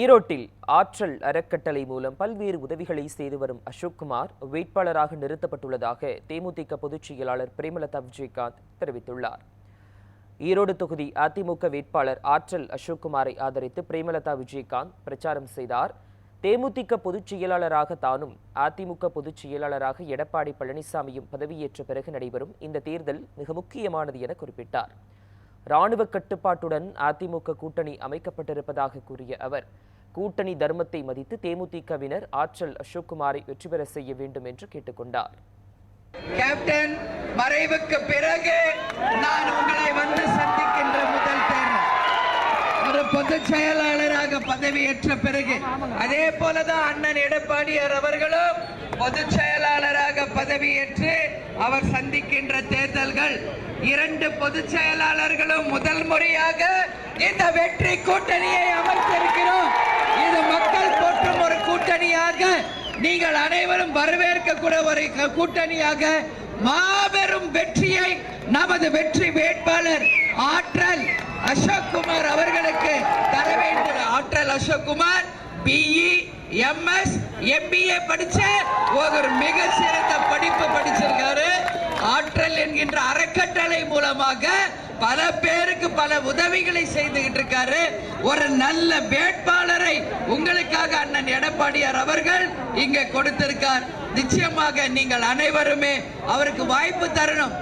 ஈரோட்டில் ஆற்றல் அறக்கட்டளை மூலம் பல்வேறு உதவிகளை செய்து வரும் அசோக்குமார் வேட்பாளராக நிறுத்தப்பட்டுள்ளதாக தேமுதிக பொதுச் செயலாளர் பிரேமலதா விஜயகாந்த் தெரிவித்துள்ளார். ஈரோடு தொகுதி அதிமுக வேட்பாளர் ஆற்றல் அசோக்குமாரை ஆதரித்து பிரேமலதா விஜயகாந்த் பிரச்சாரம் செய்தார். தேமுதிக பொதுச் செயலாளராக தானும் அதிமுக பொதுச் செயலாளராக எடப்பாடி பழனிசாமியும் பதவியேற்ற பிறகு நடைபெறும் இந்த தேர்தல் மிக முக்கியமானது என குறிப்பிட்டார். ராணுவ கட்டுப்பாட்டுடன் அதிமுக கூட்டணி அமைக்கப்பட்டிருப்பதாக கூறிய அவர் கூட்டணி தர்மத்தை மதித்து தேமுதிகவினர் ஆற்றல் அசோக்குமாரை வெற்றி பெற செய்ய வேண்டும் என்று கேட்டுக்கொண்டார் கேப்டன் மறைவுக்கு பிறகு நான் உங்களை வந்து சந்திக்கின்ற முதல் தேர்தல். ஒரு பொதுச் செயலாளராக பதவியேற்ற பிறகு அதே போலதான் அண்ணன் எடப்பாடியார் அவர்களும் பொதுச் செயலாளர் பதவியேற்று அவர் சந்திக்கின்ற தேர்தல்கள் இரண்டு பொதுச் செயலாளர்களும் முதல் முறையாக இந்த வெற்றி கூட்டணியை அமைத்திருக்கிறோம். இது மக்கள் போற்றும் ஒரு கூட்டணியாக நீங்கள் அனைவரும் வரவேற்கக்கூடிய ஒரு கூட்டணியாக மாபெரும் வெற்றியை நமது வெற்றி வேட்பாளர் ஆற்றல் அசோக் குமார் அவர்களுக்கு தர வேண்டும். ஆற்றல் Ashok Kumar BE MS MBA படிச்ச ஒரு மிக சிறந்த ஆற்றல் என்கின்ற அறக்கட்டளை மூலமாக பல பேருக்கு பல உதவிகளை செய்துகிட்டு இருக்காரு. ஒரு நல்ல வேட்பாளரை உங்களுக்காக அண்ணன் எடப்பாடியார் அவர்கள் இங்க கொடுத்திருக்கார். நிச்சயமாக நீங்கள் அனைவருமே அவருக்கு வாய்ப்பு தரணும்.